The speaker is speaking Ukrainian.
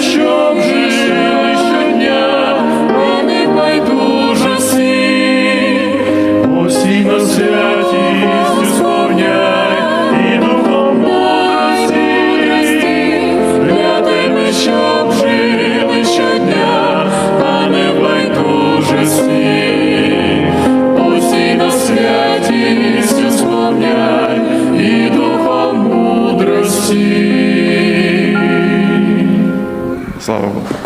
щоб So